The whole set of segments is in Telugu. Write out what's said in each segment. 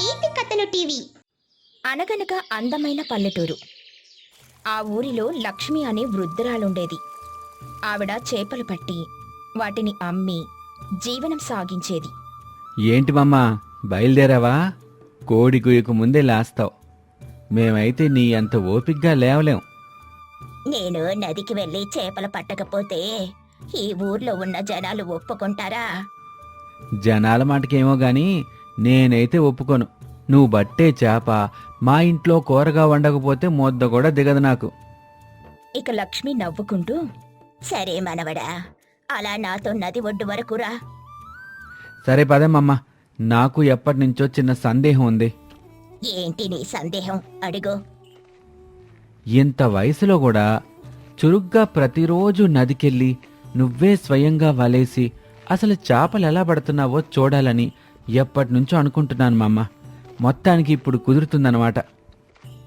నీతి కథలు టీవీ. అనగనగా అందమైన పల్లెటూరు. ఆ ఊరిలో లక్ష్మి అనే వృద్ధురాలుండేది. ఆవిడ చేపలు పట్టి వాటిని అమ్మి జీవనం సాగించేది. ఏంటి మమ్మా బయలుదేరావా? కోడి గుయ్యకు ముందే లేస్తావు. మేమైతే నీ అంత ఓపిగ్గా లేవలేం. నేను నదికి వెళ్ళి చేపలు పట్టకపోతే ఈ ఊర్లో ఉన్న జనాలు ఒప్పుకుంటారా? జనాల మాటకేమో గాని నేనైతే ఒప్పుకోను. నువ్వు బట్టే చేప మా ఇంట్లో కూరగా వండకపోతే ముద్ద కూడా దిగదు నాకు. ఇక లక్ష్మి నవ్వుకుంటూ సరే మనవడా అలా నాతో నది ఒడ్డు వరకు రా. సరే పదేమమ్మా నాకు ఎప్పటి నుంచో చిన్న సందేహం ఉంది. ఏంటి నీ సందేహం? అడుగు. ఇంత వయసులో కూడా చురుగ్గా ప్రతిరోజు నదికెళ్ళి నువ్వే స్వయంగా వలేసి అసలు చేపలు ఎలా పడుతున్నావో చూడాలని ఎప్పటి నుంచో అనుకుంటున్నాను మామ. మొత్తానికి ఇప్పుడు కుదురుతుందన్నమాట.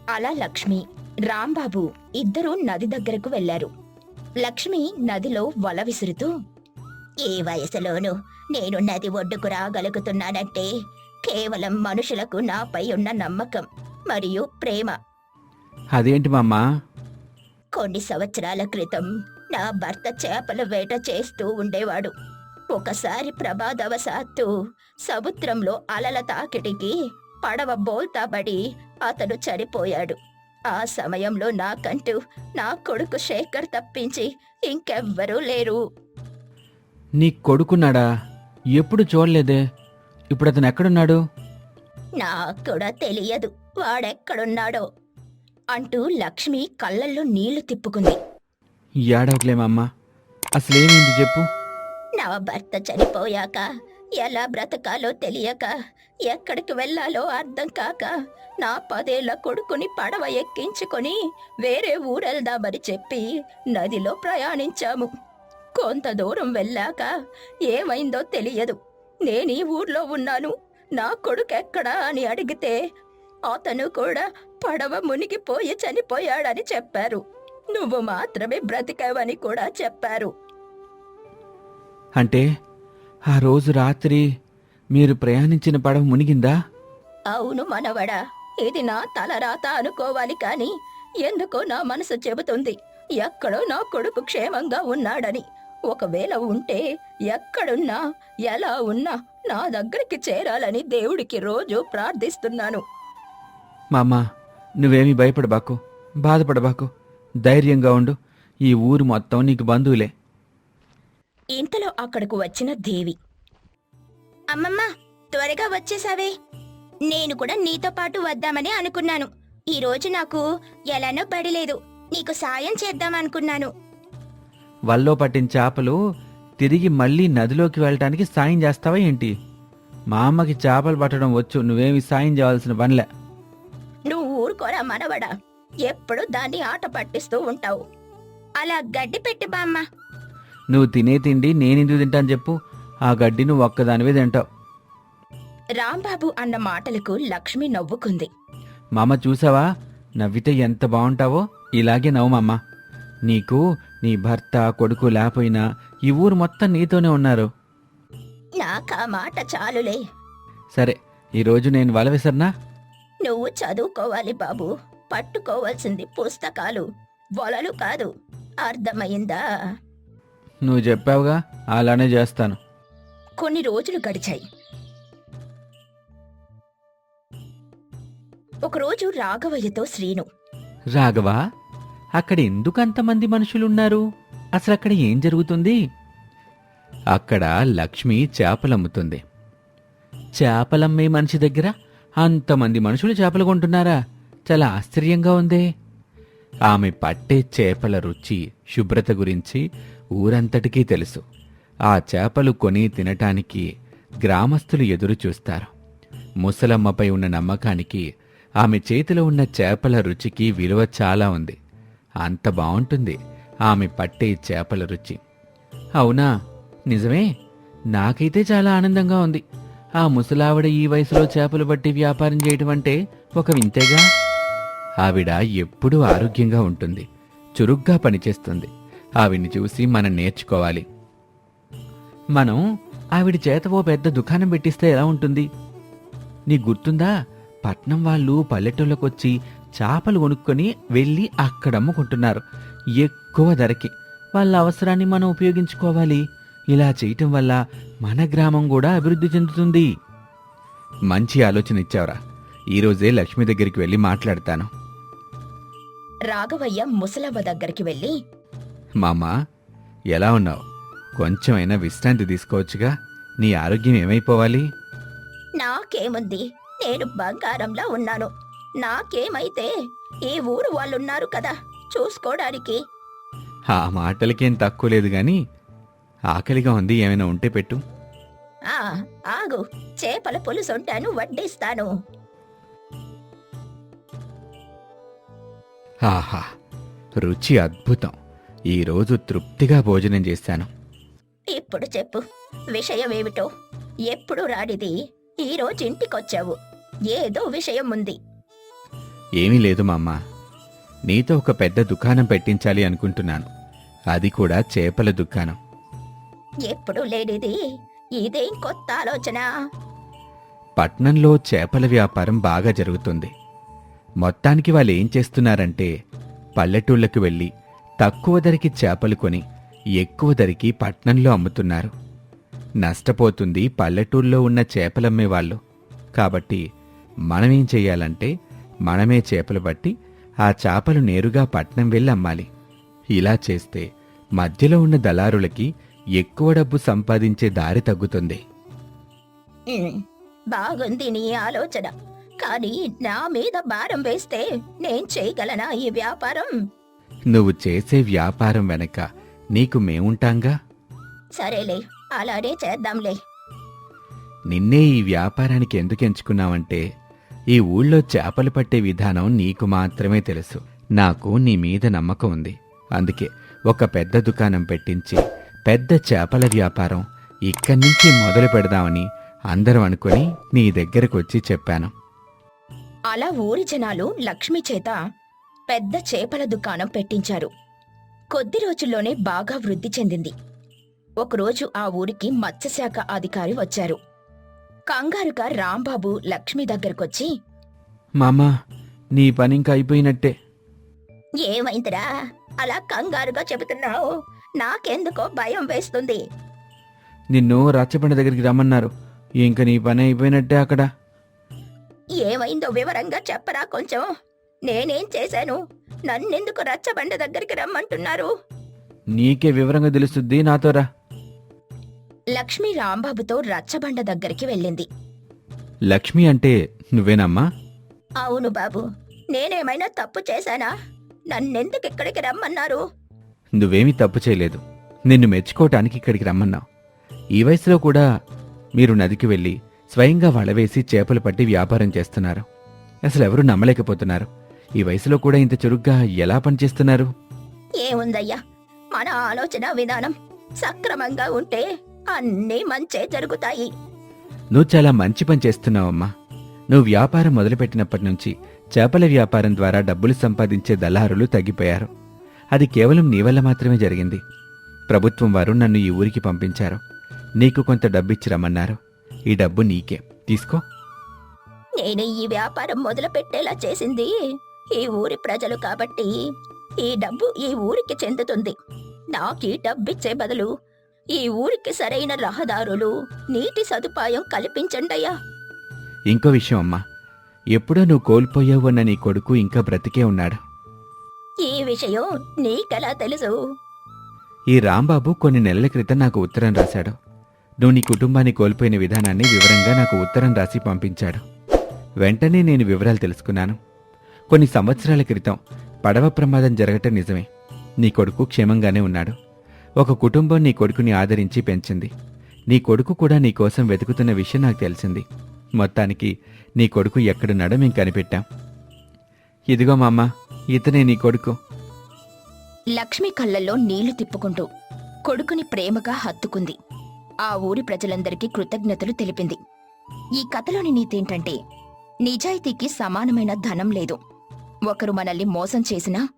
అలా లక్ష్మి రాంబాబు ఇద్దరూ నది దగ్గరకు వెళ్ళారు లక్ష్మి నదిలో వల విసురుతూ ఏ వయసులోనూ నేను నది ఒడ్డుకు రాగలుగుతున్నానంటే కేవలం మనుషులకు నాపై ఉన్న నమ్మకం మరియు ప్రేమ. అదేంటి మామ? కొన్ని సంవత్సరాల క్రితం నా భర్త చేపల వేట చేస్తూ ఉండేవాడు. ఒకసారి ప్రమాదవశాత్తు సముద్రంలో అలల తాకిడికి పడవ బోల్తాబడి అతను చనిపోయాడు. ఆ సమయంలో నాకంటూ నా కొడుకు శేఖర్ తప్పించి ఇంకెవ్వరూ లేరు. నీ కొడుకున్నాడా? ఎప్పుడు చూడలేదే? ఇప్పుడు అతను ఎక్కడున్నాడు? నాకు కూడా తెలియదు. వాడెక్కడున్నాడో అంటూ లక్ష్మి కళ్ళల్లో నీళ్ళు తిప్పుకుంది. ఏడవట్లేమమ్మా అసలేమైంది చెప్పు. నా భర్త చనిపోయాక ఎలా బ్రతకాలో తెలియక ఎక్కడికి వెళ్ళాలో అర్థం కాక నా పదేళ్ళ కొడుకుని పడవ ఎక్కించుకొని వేరే ఊరెళ్దామని చెప్పి నదిలో ప్రయాణించాము. కొంత దూరం వెళ్ళాక ఏమైందో తెలియదు. నేను ఈ ఊర్లో ఉన్నాను. నా కొడుకు ఎక్కడా అని అడిగితే అతను కూడా పడవ మునిగిపోయి చనిపోయాడని చెప్పారు. నువ్వు మాత్రమే బ్రతికావని కూడా చెప్పారు. అంటే ఆ రోజు రాత్రి మీరు ప్రయాణించిన పడవ మునిగిందా? అవును మనవడా ఇది నా తలరాత అనుకోవాలి కాని ఎందుకో నా మనసు చెబుతుంది ఎక్కడో నా కొడుకు క్షేమంగా ఉన్నాడని. ఒకవేళ ఉంటే ఎక్కడున్నా ఎలా ఉన్నా నా దగ్గరికి చేరాలని దేవుడికి రోజు ప్రార్థిస్తున్నాను. మామా నువ్వేమీ భయపడబాకు బాధపడబాకు ధైర్యంగా ఉండు. ఈ ఊరు మొత్తం నీకు బంధువులే. ఇంతలో అక్కడకు వచ్చిన దేవి. అమ్మమ్మ త్వరగా వచ్చేసావే నేను కూడా నీతో పాటు వద్దామని అనుకున్నాను. ఈ రోజు నాకు ఎలానో పడిలేదు. నీకు సాయం చేద్దామనుకున్నాను వల్లో పట్టిన చేపలు తిరిగి మళ్ళీ నదిలోకి వెళ్ళటానికి సాయం చేస్తావా ఏంటి? మా అమ్మకి చేపలు పట్టడం వచ్చు నువ్వేమి సాయం చేయాల్సిన పనిలే. నువ్వు ఊరుకోరా మనవడా. ఎప్పుడు దాన్ని ఆట పట్టిస్తూ ఉంటావు. అలా గడ్డి పెట్టి బామ్మ నువ్వు తినే తిండి నేనెందుకు తింటాను చెప్పు. ఆ గడ్డి నువ్వు ఒక్కదానివే తింటావు. రాంబాబు అన్న మాటలకు లక్ష్మి నవ్వుకుంది. మామ చూసావా? నవ్వితే ఎంత బాగుంటావో? ఇలాగే నవ్వు మామ. నీకు నీ భర్త కొడుకు లేకపోయినా ఈ ఊరు మొత్తం నీతోనే ఉన్నారు. నాకా మాట చాలులే. సరే ఈరోజు నేను వల విసరనా? నువ్వు చదువుకోవాలి బాబు. పట్టుకోవాల్సింది పుస్తకాలు. వలలు కాదు. అర్థమైందా? నువ్వు చెప్పావుగా అలానే చేస్తాను. కొన్ని రోజులు గడిచాయి. ఒకరోజు రాఘవయ్యతో శ్రీను. రాఘవా అక్కడ ఎందుకు అంతమంది మనుషులున్నారు? అసలు అక్కడ ఏం జరుగుతుంది? అక్కడ లక్ష్మి చేపలమ్ముతుంది. చేపలమ్మే మనిషి దగ్గర అంతమంది మనుషులు చేపలు కొంటున్నారా? చాలా ఆశ్చర్యంగా ఉందే. ఆమె పట్టే చేపల రుచి శుభ్రత గురించి ఊరంతటికీ తెలుసు. ఆ చేపలు కొని తినటానికి గ్రామస్తులు ఎదురు చూస్తారు. ముసలమ్మపై ఉన్న నమ్మకానికి ఆమె చేతిలో ఉన్న చేపల రుచికి విలువ చాలా ఉంది. అంత బావుంటుంది ఆమె పట్టే చేపల రుచి. అవునా? నిజమే? నాకైతే చాలా ఆనందంగా ఉంది. ఆ ముసలావిడ ఈ వయసులో చేపలు పట్టి వ్యాపారం చేయటం అంటే ఒక వింతేగా? ఆవిడ ఎప్పుడూ ఆరోగ్యంగా ఉంటుంది. చురుగ్గా పనిచేస్తుంది. ఆవిడ్ని చూసి మనం నేర్చుకోవాలి. మనం ఆవిడ చేత ఓ పెద్ద దుకాణం పెట్టిస్తే ఎలా ఉంటుంది? నీ గుర్తుందా? పట్నం వాళ్ళు పల్లెటూళ్ళకొచ్చి చేపలు కొనుక్కొని వెళ్ళి అక్కడ అమ్ముకుంటున్నారు. ఎక్కువ ధరకి. వాళ్ళ అవసరాన్ని మనం ఉపయోగించుకోవాలి. ఇలా చేయటం వల్ల మన గ్రామం కూడా అభివృద్ధి చెందుతుంది. మంచి ఆలోచన ఇచ్చావురా. ఈరోజే లక్ష్మి దగ్గరికి వెళ్ళి మాట్లాడతాను. రాఘవయ్య ముసలవ్వ దగ్గరికి వెళ్ళి మామా ఎలా ఉన్నావు? కొంచెమైనా విశ్రాంతి తీసుకోవచ్చుగా. నీ ఆరోగ్యం ఏమైపోవాలి? నాకేముంది? నేను బంగారంలా ఉన్నాను. నాకేమైతే ఈ ఊరు వాళ్ళున్నారు కదా చూసుకోవడానికి ఆ మాటలకేం తక్కువ లేదు గాని ఆకలిగా ఉంది ఏమైనా ఉంటే పెట్టు. ఆ ఆగు. చేపల పులుసుంటాను వడ్డిస్తాను. ఆహా రుచి అద్భుతం. ఈరోజు తృప్తిగా భోజనం చేశాను. ఇప్పుడు చెప్పు విషయమేమిటో? ఎప్పుడు రాడిది ఈ రోజు ఇంటికొచ్చావు. ఏదో విషయం ఉంది ఏమీ లేదు మామ్మ. నీతో ఒక పెద్ద దుకాణం పెట్టించాలి అనుకుంటున్నాను. అది కూడా చేపల దుకాణం. ఎప్పుడు లేనిది? ఇదేం కొత్త ఆలోచన? పట్నంలో చేపల వ్యాపారం బాగా జరుగుతుంది. మొత్తానికి వాళ్ళు ఏం చేస్తున్నారంటే పల్లెటూళ్ళకు వెళ్ళి తక్కువ ధరకి చేపలు కొని ఎక్కువ ధరకి పట్నంలో అమ్ముతున్నారు. నష్టపోతుంది పల్లెటూళ్ళలో ఉన్న చేపలమ్మే వాళ్ళు. కాబట్టి మనమేం చెయ్యాలంటే మనమే చేపలు పట్టి ఆ చేపలు నేరుగా పట్నం వెళ్ళి అమ్మాలి. ఇలా చేస్తే మధ్యలో ఉన్న దళారులకి ఎక్కువ డబ్బు సంపాదించే దారి తగ్గుతుంది. బాగుంది నీ ఆలోచన. కానీ నా మీద భారం వేస్తే నేను చేయగలనా ఈ వ్యాపారం? నువ్వు చేసే వ్యాపారం వెనక నీకు మేముంటాంగా? సరేలే అలానే చేద్దాంలే. నిన్నే ఈ వ్యాపారానికి ఎందుకు ఎంచుకున్నావంటే ఈ ఊళ్ళో చేపలు పట్టే విధానం నీకు మాత్రమే తెలుసు. నాకు నీ మీద నమ్మకం ఉంది. అందుకే ఒక పెద్ద దుకాణం పెట్టించి పెద్ద చేపల వ్యాపారం ఇక్కడి నుంచి మొదలు పెడదామని అందరం అనుకుని నీ దగ్గరకు వచ్చి చెప్పాను. అలా ఊరి జనాలు లక్ష్మి చేత పెద్ద చేపల దుకాణం పెట్టించారు. కొద్ది రోజుల్లోనే బాగా వృద్ధి చెందింది. ఒకరోజు ఆ ఊరికి మత్స్యశాఖ అధికారి వచ్చారు. కంగారుగా రాంబాబు లక్ష్మి దగ్గరకొచ్చి మామా నీ పని ఇంకా అయిపోయినట్టే. ఏమైందిరా? అలా కంగారుగా చెబుతున్నావు. నాకెందుకో భయం వేస్తుంది. నిన్ను రచ్చబండ దగ్గరికి రమ్మన్నారు. ఇంక నీ పని అయిపోయినట్టే అక్కడ. ఏమైందో వివరంగా చెప్పరా కొంచెం. నేనేం చేశాను? నన్నెందుకు రచ్చబండ దగ్గరికి రమ్మంటున్నారు? నీకే వివరంగా తెలుస్తుంది నాతో రా. లక్ష్మి రాంబాబుతో రచ్చబండ దగ్గరికి వెళ్ళింది. లక్ష్మి అంటే నువ్వేనమ్మా? అవును బాబు నేనేమైనా తప్పు చేశానా? నన్నెందుకు ఇక్కడికి రమ్మన్నారు? నువ్వేమీ తప్పు చేయలేదు. నిన్ను మెచ్చుకోవటానికి ఇక్కడికి రమ్మన్నావు. ఈ వయసులో కూడా మీరు నదికి వెళ్ళి స్వయంగా వలవేసి చేపలు పట్టి వ్యాపారం చేస్తున్నారు. అసలు ఎవరు నమ్మలేకపోతున్నారు. ఈ వయసులో కూడా ఇంత చురుగ్గా ఎలా పనిచేస్తున్నారు? ఏముందయ్యా? మన ఆలోచన విధానం సక్రమంగా ఉంటే అన్నీ మంచే జరుగుతాయి. నువ్వు చాలా మంచి పని చేస్తున్నావమ్మా నువ్వు వ్యాపారం మొదలుపెట్టినప్పటి నుంచి చేపల వ్యాపారం ద్వారా డబ్బులు సంపాదించే దళారులు తగ్గిపోయారు. అది కేవలం నీ వల్ల మాత్రమే జరిగింది. ప్రభుత్వం వారు నన్ను ఈ ఊరికి పంపించారు. నీకు కొంత డబ్బిచ్చి రమ్మన్నారు. ఈ డబ్బు నీకే. తీసుకో. నేను ఈ వ్యాపారం మొదలు పెట్టేలా చేసింది ఈ ఊరి ప్రజలు కాబట్టి ఈ డబ్బు ఈ ఊరికి చెందుతుంది. నాకు ఈ డబ్బిచ్చే బదులు ఈ ఊరికి సరైన రహదారులు నీటి సదుపాయం కల్పించండయ్యా. ఇంకో విషయం అమ్మా. ఎప్పుడో నువ్వు కోల్పోయావు అన్న నీ కొడుకు ఇంకా బ్రతికే ఉన్నాడు. ఈ విషయం నీకెలా తెలుసు? ఈ రాంబాబు కొన్ని నెలల క్రితం నాకు ఉత్తరం రాశాడు. నువ్వు నీ కుటుంబాన్ని కోల్పోయిన విధానాన్ని వివరంగా నాకు ఉత్తరం రాసి పంపించాడు. వెంటనే నేను వివరాలు తెలుసుకున్నాను. కొన్ని సంవత్సరాల క్రితం పడవ ప్రమాదం జరగటం నిజమే. నీ కొడుకు క్షేమంగానే ఉన్నాడు. ఒక కుటుంబం నీ కొడుకుని ఆదరించి పెంచింది. నీ కొడుకు కూడా నీ కోసం వెతుకుతున్న విషయం నాకు తెలిసింది. మొత్తానికి నీ కొడుకు ఎక్కడున్నాడో మేం కనిపెట్టాం. ఇదిగో మామ ఇతనే నీ కొడుకు. లక్ష్మి కళ్ళల్లో నీళ్ళు తిప్పుకుంటూ కొడుకుని ప్రేమగా హత్తుకుంది. ఆ ఊరి ప్రజలందరికీ కృతజ్ఞతలు తెలిపింది. ఈ కథలోని నీతేంటంటే నిజాయితీకి సమానమైన ధనం లేదు. ఒకరు మనల్ని మోసం చేసినా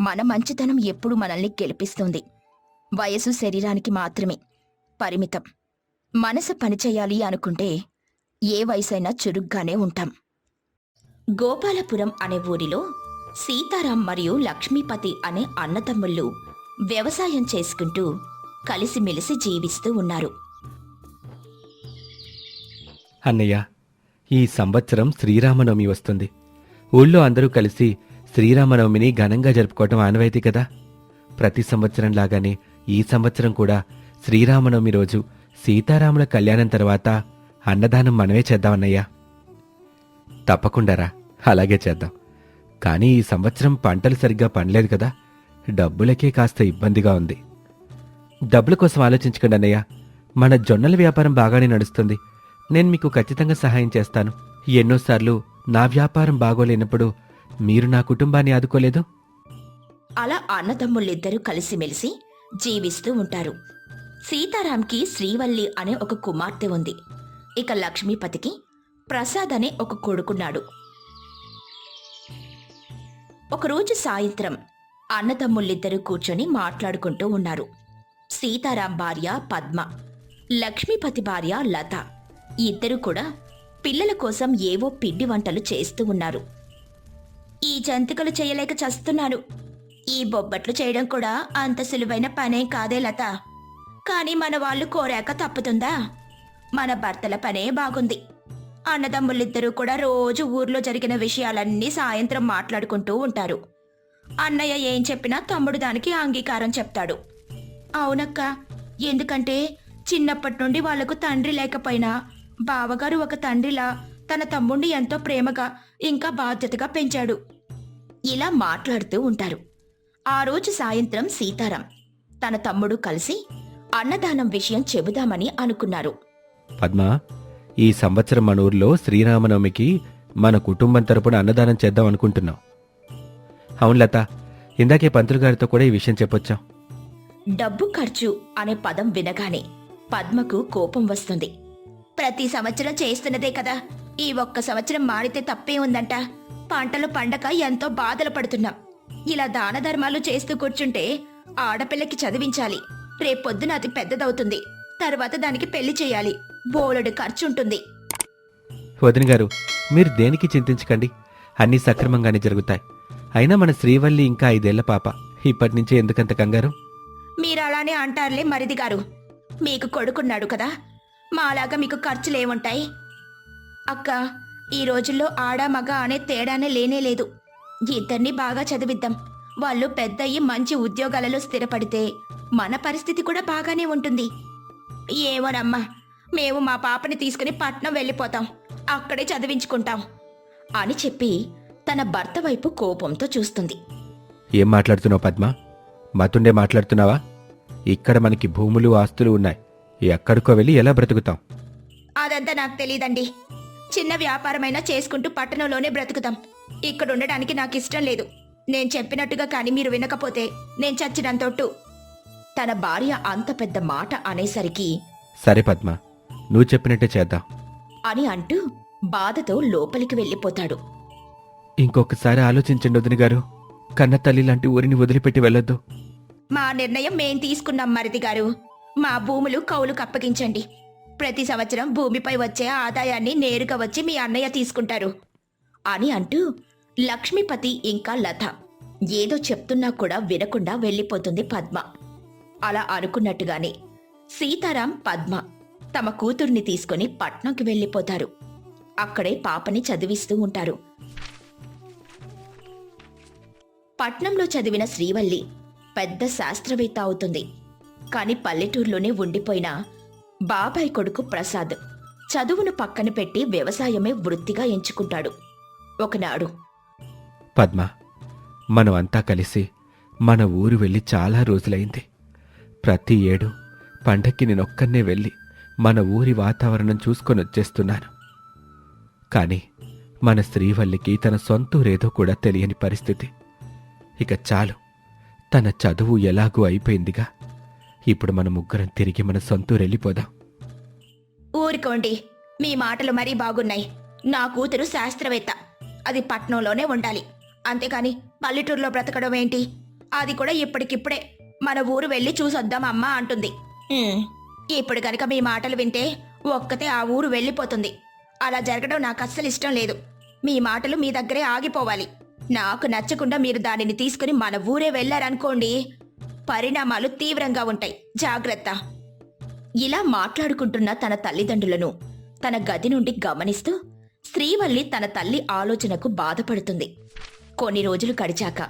మన మంచితనం ఎప్పుడు మనల్ని గెలిపిస్తుంది. వయసు శరీరానికి మాత్రమే పరిమితం. మనసు పనిచేయాలి అనుకుంటే ఏ వయసైనా చురుగ్గానే ఉంటాం. గోపాలపురం అనే ఊరిలో సీతారాం మరియు లక్ష్మీపతి అనే అన్నదమ్ముళ్ళు వ్యవసాయం చేసుకుంటూ కలిసిమెలిసి జీవిస్తూ ఉన్నారు. అన్నయ్య ఈ సంవత్సరం శ్రీరామనవమి వస్తుంది. ఊళ్ళో అందరూ కలిసి శ్రీరామనవమిని ఘనంగా జరుపుకోవటం ఆనవాయితీ కదా. ప్రతి సంవత్సరం లాగానే ఈ సంవత్సరం కూడా శ్రీరామనవమి రోజు సీతారాముల కళ్యాణం తర్వాత అన్నదానం మనమే చేద్దామన్నయ్యా. తప్పకుండారా అలాగే చేద్దాం. కానీ ఈ సంవత్సరం పంటలు సరిగ్గా పండలేదు కదా. డబ్బులకే కాస్త ఇబ్బందిగా ఉంది. డబ్బుల కోసం ఆలోచించకండి అన్నయ్య. మన జొన్నల వ్యాపారం బాగానే నడుస్తుంది. నేను మీకు ఖచ్చితంగా సహాయం చేస్తాను. ఎన్నోసార్లు నా వ్యాపారం బాగోలేనప్పుడు మీరు నా కుటుంబాన్ని ఆదుకోలేదు? అలా అన్నదమ్ముళ్ళిద్దరూ కలిసిమెలిసి జీవిస్తూ ఉంటారు. సీతారాంకి శ్రీవల్లి అనే ఒక కుమార్తె ఉంది. ఇక లక్ష్మీపతికి ప్రసాద్ అనే ఒక కొడుకున్నాడు. ఒకరోజు సాయంత్రం అన్నదమ్ముళ్ళిద్దరూ కూర్చొని మాట్లాడుకుంటూ ఉన్నారు. సీతారాం భార్య పద్మ లక్ష్మీపతి భార్య లత ఇద్దరు కూడా పిల్లల కోసం ఏవో పిండి వంటలు చేస్తూ ఉన్నారు. ఈ జంతికలు చేయలేక చస్తున్నాను. ఈ బొబ్బట్లు చేయడం కూడా అంత సులువైన పనేం కాదే లత. కానీ మన వాళ్ళు కోరాక తప్పుతుందా? మన భర్తల పనే బాగుంది. అన్నదమ్ములిద్దరూ కూడా రోజు ఊర్లో జరిగిన విషయాలన్నీ సాయంత్రం మాట్లాడుకుంటూ ఉంటారు. అన్నయ్య ఏం చెప్పినా తమ్ముడు దానికి అంగీకారం చెప్తాడు. అవునక్క ఎందుకంటే చిన్నప్పటి నుండి వాళ్ళకు తండ్రి లేకపోయినా బావగారు ఒక తండ్రిలా. తన తమ్ముణ్ణి ఎంతో ప్రేమగా ఇంకా బాధ్యతగా పెంచాడు. ఇలా మాట్లాడుతూ ఉంటారు. ఆ రోజు సాయంత్రం సీతారాం తన తమ్ముడు కలిసి అన్నదానం విషయం చెబుదామని అనుకున్నారు. పద్మ ఈ సంవత్సరం మన ఊర్లో శ్రీరామనవమికి మన కుటుంబం తరపున అన్నదానం చేద్దాం అనుకుంటున్నాం. అవును లత ఇందాకే పంతులు గారితో కూడా ఈ విషయం చెప్పొచ్చాం. డబ్బు ఖర్చు అనే పదం వినగానే పద్మకు కోపం వస్తుంది. ప్రతి సంవత్సరం చేస్తున్నదే కదా. ఈ ఒక్క సంవత్సరం మారితే తప్పే ఉందంట. పంటలు పండక ఎంతో బాధలు పడుతున్నాం. ఇలా దాన ధర్మాలు చేస్తూ కూర్చుంటే ఆడపిల్లకి చదివించాలి. రేపొద్దున అది పెద్దదవుతుంది. తర్వాత దానికి పెళ్ళి చేయాలి. బోలెడు ఖర్చు ఉంటుంది వదిన గారు మీరు దేనికి చింతించకండి. అన్నీ సక్రమంగానే జరుగుతాయి. అయినా మన శ్రీవల్లి ఇంకా ఐదేళ్ళ పాప. ఇప్పటి నుంచే ఎందుకంత కంగారు? మీరు అలానే అంటారులే మరిది గారు. మీకు కొడుకున్నాడు కదా. మాలాగా మీకు ఖర్చులేముంటాయి అక్క ఈ రోజుల్లో ఆడ మగ అనే తేడానే లేనే లేదు. ఇద్దరిని బాగా చదివిద్దాం. వాళ్ళు పెద్దయ్యి మంచి ఉద్యోగాలలో స్థిరపడితే మన పరిస్థితి కూడా బాగానే ఉంటుంది. ఏమోనమ్మా మేము మా పాపని తీసుకుని పట్నం వెళ్ళిపోతాం. అక్కడే చదివించుకుంటాం అని చెప్పి తన భర్త వైపు కోపంతో చూస్తుంది. ఏం మాట్లాడుతున్నావు పద్మ? మతుండే మాట్లాడుతున్నావా? ఇక్కడ మనకి భూములు ఆస్తులు ఉన్నాయి. ఎక్కడికో వెళ్ళి ఎలా బ్రతుకుతాం? అదంతా నాకు తెలియదండి చిన్న వ్యాపారమైనా చేసుకుంటూ పట్టణంలోనే బ్రతుకుతాం. ఇక్కడ ఉండడానికి నాకు ఇష్టం లేదు. నేను చెప్పినట్టుగా కానీ మీరు వినకపోతే నేను చచ్చినంతొట్టు తన భార్య అంత పెద్ద మాట అనేసరికి సరే పద్మ నువ్వు చెప్పినట్టే చేద్దాం. అని అంటూ బాధతో లోపలికి వెళ్ళిపోతాడు. ఇంకొకసారి ఆలోచించండి వదిన గారు. కన్న తల్లి లాంటి ఊరిని వదిలిపెట్టి వెళ్ళొద్దు. మా నిర్ణయం మేం తీసుకున్నాం మరిది గారు. మా భూములు కౌలుకు అప్పగించండి. ప్రతి సంవత్సరం భూమిపై వచ్చే ఆదాయాన్ని నేరుగా వచ్చి మీ అన్నయ్య తీసుకుంటారు. అని అంటూ లక్ష్మీపతి ఇంకా లత ఏదో చెప్తున్నా కూడా వినకుండా వెళ్ళిపోతుంది పద్మ. అలా అనుకున్నట్టుగానే సీతారాం పద్మ తమ కూతుర్ని తీసుకుని పట్నంకి వెళ్ళిపోతారు. అక్కడే పాపని చదివిస్తూ ఉంటారు. పట్నంలో చదివిన శ్రీవల్లి పెద్ద శాస్త్రవేత్త అవుతుంది. కాని పల్లెటూరులోనే ఉండిపోయిన బాబాయ్ కొడుకు ప్రసాద్ చదువును పక్కన పెట్టి వ్యవసాయమే వృత్తిగా ఎంచుకుంటాడు. ఒకనాడు పద్మ మనం అంతా కలిసి మన ఊరు వెళ్ళి చాలా రోజులైంది. ప్రతి ఏడు పండక్కి నేనొక్కనే వెళ్ళి మన ఊరి వాతావరణం చూసుకొని వచ్చేస్తున్నాను. కానీ మన శ్రీవల్లికి తన సొంతూరేదో కూడా తెలియని పరిస్థితి. ఇక చాలు తన చదువు ఎలాగూ అయిపోయిందిగా. ఇప్పుడు మన ముగ్గురం తిరిగి మన సొంతూరు వెళ్ళిపోదాం. ఊరుకోండి. మీ మాటలు మరీ బాగున్నాయి. నా కూతురు శాస్త్రవేత్త. అది పట్నంలోనే ఉండాలి. అంతేకాని పల్లెటూరులో బ్రతకడం ఏంటి? అది కూడా ఇప్పటికిప్పుడే. మన ఊరు వెళ్ళి చూసొద్దాం అమ్మా అంటుంది. ఉమ్, ఇప్పుడు గనక మీ మాటలు వింటే ఒక్కతే ఆ ఊరు వెళ్ళిపోతుంది. అలా జరగడం నాకు అస్సలు ఇష్టం లేదు. మీ మాటలు మీ దగ్గరే ఆగిపోవాలి. నాకు నచ్చకుండా మీరు దానిని తీసుకుని మన ఊరే వెళ్ళారనుకోండి పరిణామాలు తీవ్రంగా ఉంటాయి. జాగ్రత్త. ఇలా మాట్లాడుకుంటున్న తన తల్లిదండ్రులను తన గది నుండి గమనిస్తూ శ్రీవల్లి తన తల్లి ఆలోచనకు బాధపడుతుంది. కొన్ని రోజులు గడిచాక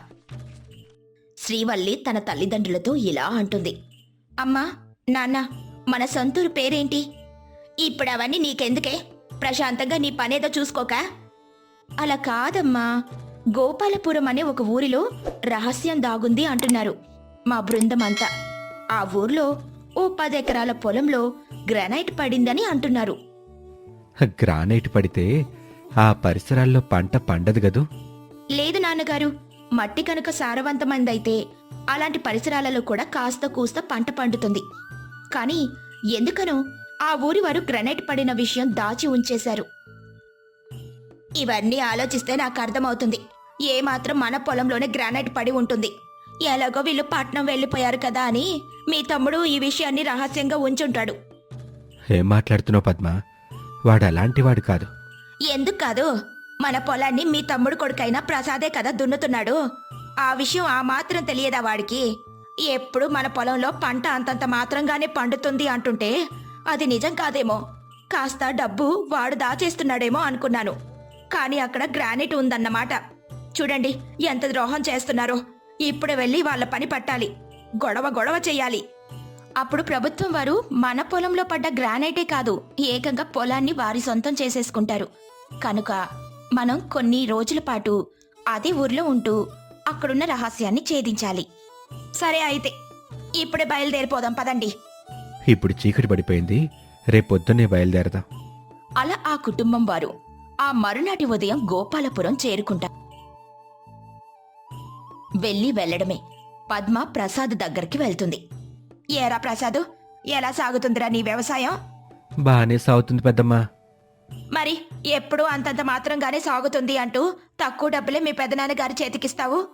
శ్రీవల్లి తన తల్లిదండ్రులతో ఇలా అంటుంది. అమ్మా నాన్న మన సొంతూరు పేరేంటి? ఇప్పుడు అవన్నీ నీకెందుకే? ప్రశాంతంగా నీ పనేదో చూసుకోక? అలా కాదమ్మా. గోపాలపురం అనే ఒక ఊరిలో రహస్యం దాగుంది అంటున్నారు. మా బృందం అంతా ఆ ఊర్లో ఓ పది ఎకరాల పొలంలో గ్రానైట్ పడిందని అంటున్నారు. గ్రానైట్ పడితే ఆ పరిసరాల్లో పంట పండదు గదు లేదు నాన్నగారు మట్టి కనుక సారవంతమైందైతే అలాంటి పరిసరాలలో కూడా కాస్త కూస్త పంట పండుతుంది. కానీ ఎందుకనో ఆ ఊరి వారు గ్రనైట్ పడిన విషయం దాచి ఉంచేశారు. ఇవన్నీ ఆలోచిస్తే నాకు అర్థమవుతుంది. ఏమాత్రం మన పొలంలోనే గ్రానైట్ పడి ఉంటుంది. ఎలాగో వీళ్ళు పట్నం వెళ్ళిపోయారు కదా అని మీ తమ్ముడు ఈ విషయాన్ని రహస్యంగా ఉంచుంటాడు. ఏం మాట్లాడుతున్నావు పద్మ? వాడు అలాంటివాడు కాదు. ఎందుకు కాదు? మన పొలాన్ని మీ తమ్ముడు కొడుకైన ప్రసాదే కదా దున్నుతున్నాడు. ఆ విషయం ఆ మాత్రం తెలియదా వాడికి? ఎప్పుడు మన పొలంలో పంట అంతంత మాత్రంగానే పండుతుంది అంటుంటే అది నిజం కాదేమో. కాస్త డబ్బు వాడు దాచేస్తున్నాడేమో అనుకున్నాను. కానీ అక్కడ గ్రానైట్ ఉందన్నమాట. చూడండి ఎంత ద్రోహం చేస్తున్నారో. ఇప్పుడు వెళ్ళి వాళ్ళ పని పట్టాలి. గొడవ గొడవ చెయ్యాలి. అప్పుడు ప్రభుత్వం వారు మన పొలంలో పడ్డ గ్రానైటే కాదు ఏకంగా పొలాన్ని వారి సొంతం చేసేసుకుంటారు. కనుక మనం కొన్ని రోజుల పాటు అదే ఊర్లో ఉంటూ అక్కడున్న రహస్యాన్ని ఛేదించాలి. సరే అయితే ఇప్పుడే బయలుదేరిపోదాం పదండి. ఇప్పుడు చీకటి పడిపోయింది రేపొద్దున్నే బయలుదేరదాం. అలా ఆ కుటుంబం వారు ఆ మరునాటి ఉదయం గోపాలపురం చేరుకుంటారు. వెళ్ళి వెళ్ళడమే. పద్మ ప్రసాద్ దగ్గరికి వెళ్తుంది. ఏరా ప్రసాద్ ఎలా సాగుతుందిరా నీ వ్యవసాయం? బాగానే సాగుతుంది పెద్దమ్మా. మరి ఎప్పుడూ అంతంత మాత్రంగానే సాగుతుంది అంటూ తక్కువ డబ్బులే మీ పెదనాన్నగారి చేతికిస్తావు?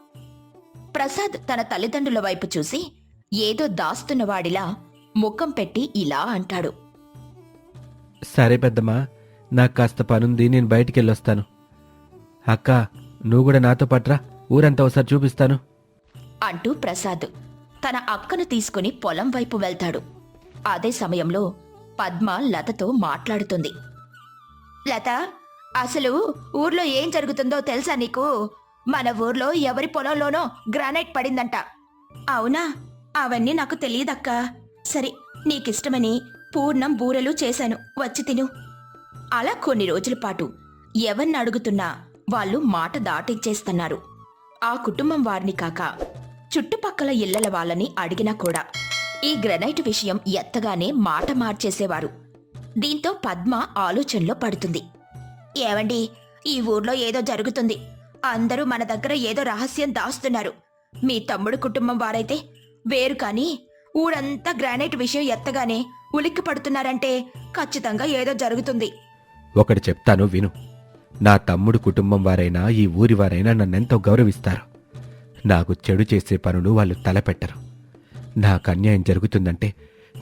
ప్రసాద్ తన తల్లిదండ్రుల వైపు చూసి ఏదో దాస్తున్నవాడిలా ముఖం పెట్టి ఇలా అంటాడు. సరే పెద్దమ్మా నాకు కాస్త పనుంది నేను బయటికి వెళ్ళొస్తాను అక్క నువ్వు కూడా నాతో పట్రా. ఊరంతా ఒకసారి చూపిస్తాను. అంటూ ప్రసాద్ తన అక్కను తీసుకుని పొలం వైపు వెళ్తాడు. అదే సమయంలో పద్మ లతతో మాట్లాడుతుంది. లత అసలు ఊర్లో ఏం జరుగుతుందో తెలుసా నీకు? మన ఊర్లో ఎవరి పొలంలోనో గ్రానైట్ పడిందంట. అవునా? అవన్నీ నాకు తెలియదక్కా. సరే నీకిష్టమని పూర్ణం బూరెలు చేశాను. వచ్చి తిను. అలా కొన్ని రోజుల పాటు ఎవరిని అడుగుతున్నా వాళ్ళు మాట దాటించేస్తున్నారు ఆ కుటుంబం వారిని కాక చుట్టుపక్కల ఇళ్ళల వాళ్ళని అడిగినా కూడా ఈ గ్రనైట్ విషయం ఎత్తగానే మాట మార్చేసేవారు. దీంతో పద్మ ఆలోచనలో పడుతుంది. ఏవండి ఈ ఊర్లో ఏదో జరుగుతుంది. అందరూ మన దగ్గర ఏదో రహస్యం దాస్తున్నారు. మీ తమ్ముడు కుటుంబం వారైతే వేరు కానీ ఊరంతా గ్రానైట్ విషయం ఎత్తగానే ఉలిక్కి పడుతున్నారంటే ఖచ్చితంగా ఏదో జరుగుతుంది. ఒకటి చెప్తాను విను. నా తమ్ముడు కుటుంబం వారైనా ఈ ఊరి వారైనా నన్నెంతో గౌరవిస్తారు. నాకు చెడు చేసే పనులు వాళ్ళు తలపెట్టరు. నాకు అన్యాయం జరుగుతుందంటే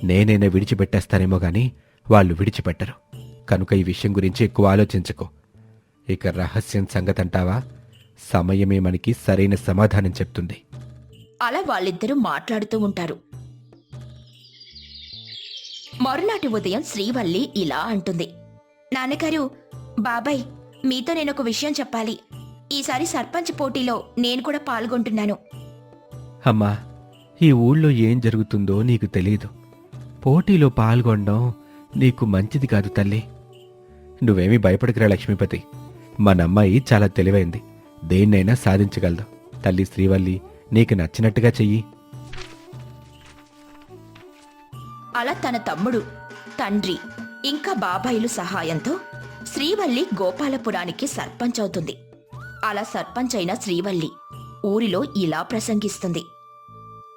నేనైనా విడిచిపెట్టేస్తానేమో గాని వాళ్ళు విడిచిపెట్టరు. కనుక ఈ విషయం గురించి ఎక్కువ ఆలోచించకు. ఇక రహస్యం సంగతంటావా? సమయమే మనకి సరైన సమాధానం చెప్తుంది. అలా వాళ్ళిద్దరూ మాట్లాడుతూ ఉంటారు. మరునాటి ఉదయం శ్రీవల్లి ఇలా అంటుంది. నాన్నగారు బాబాయ్ మీతో నేను ఒక విషయం చెప్పాలి. ఈసారి సర్పంచ్ పోటీలో నేను కూడా పాల్గొంటున్నాను. అమ్మా ఈ ఊళ్ళో ఏం జరుగుతుందో నీకు తెలియదు పోటీలో పాల్గొనడం నీకు మంచిది కాదు తల్లి. నువ్వేమీ భయపడకురా లక్ష్మీపతి. మన అమ్మాయి చాలా తెలివైంది. దేన్నైనా సాధించగలదు. తల్లి శ్రీవల్లి నీకు నచ్చినట్టుగా చెయ్యి. అలా తన తమ్ముడు తండ్రి ఇంకా బాబాయిలు సహాయంతో శ్రీవల్లి గోపాలపురానికి సర్పంచ్ అవుతుంది. అలా సర్పంచ్ అయిన శ్రీవల్లి ఊరిలో ఇలా ప్రసంగిస్తుంది.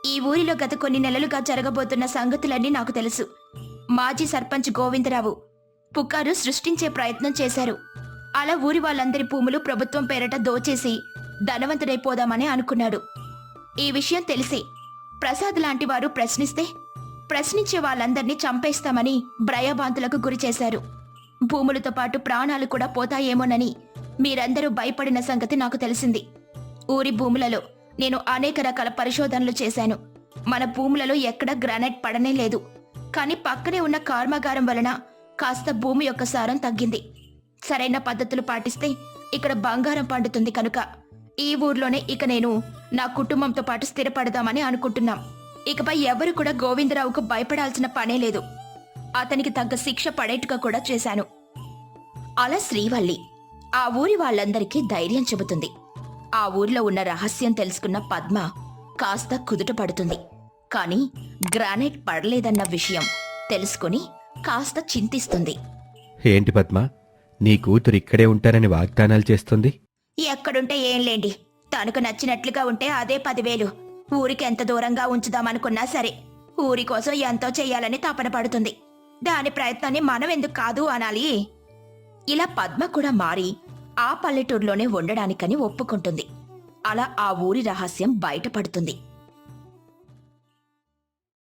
ఈ ఊరిలో గత కొన్ని నెలలుగా జరగబోతున్న సంగతులన్నీ నాకు తెలుసు. మాజీ సర్పంచ్ గోవిందరావు పుకారు సృష్టించే ప్రయత్నం చేశారు. అలా ఊరి వాళ్ళందరి భూములు ప్రభుత్వం పేరట దోచేసి ధనవంతుడైపోదామని అనుకున్నాడు. ఈ విషయం తెలిసి ప్రసాద్ లాంటి వారు ప్రశ్నిస్తే ప్రశ్నించే వాళ్ళందర్నీ చంపేస్తామని భయభాంతులకు గురి చేశారు. భూములతో పాటు ప్రాణాలు కూడా పోతాయేమోనని మీరందరూ భయపడిన సంగతి నాకు తెలిసింది. ఊరి భూములలో నేను అనేక రకాల పరిశోధనలు చేశాను. మన భూములలో ఎక్కడ గ్రానైట్ పడనే లేదు. కానీ పక్కనే ఉన్న కర్మాగారం వలన కాస్త భూమి యొక్క సారం తగ్గింది. సరైన పద్ధతులు పాటిస్తే ఇక్కడ బంగారం పండుతుంది కనుక ఈ ఊర్లోనే ఇక నేను నా కుటుంబంతో పాటు స్థిరపడదామని అనుకుంటున్నాం. ఇకపై ఎవరు కూడా గోవిందరావుకు భయపడాల్సిన పనే లేదు. అతనికి తగ్గ శిక్ష పడేట్టుగా కూడా చేశాను. అలా శ్రీవల్లి ఆ ఊరి వాళ్ళందరికీ ధైర్యం చెబుతుంది. ఆ ఊరిలో ఉన్న రహస్యం తెలుసుకున్న పద్మ కాస్త కుదుట పడుతుంది. కానీ గ్రానైట్ పడలేదన్న విషయం తెలుసుకుని కాస్త చింతిస్తుంది. ఏంటి పద్మ? నీ కూతురు ఇక్కడే ఉంటారని వాగ్దానాలు చేస్తుంది? ఎక్కడుంటే ఏం లేండి. తనకు నచ్చినట్లుగా ఉంటే అదే పదివేలు. ఊరికి ఎంత దూరంగా ఉంచుదామనుకున్నా సరే ఊరి కోసం ఎంతో చెయ్యాలని తపన పడుతుంది. దాని ప్రయత్నాన్ని మనం ఎందుకు కాదు అనాలి. ఇలా పద్మ కూడా మారి ఆ పల్లెటూరులోనే ఉండడానికని ఒప్పుకుంటుంది. అలా ఆ ఊరి రహస్యం బయటపడుతుంది.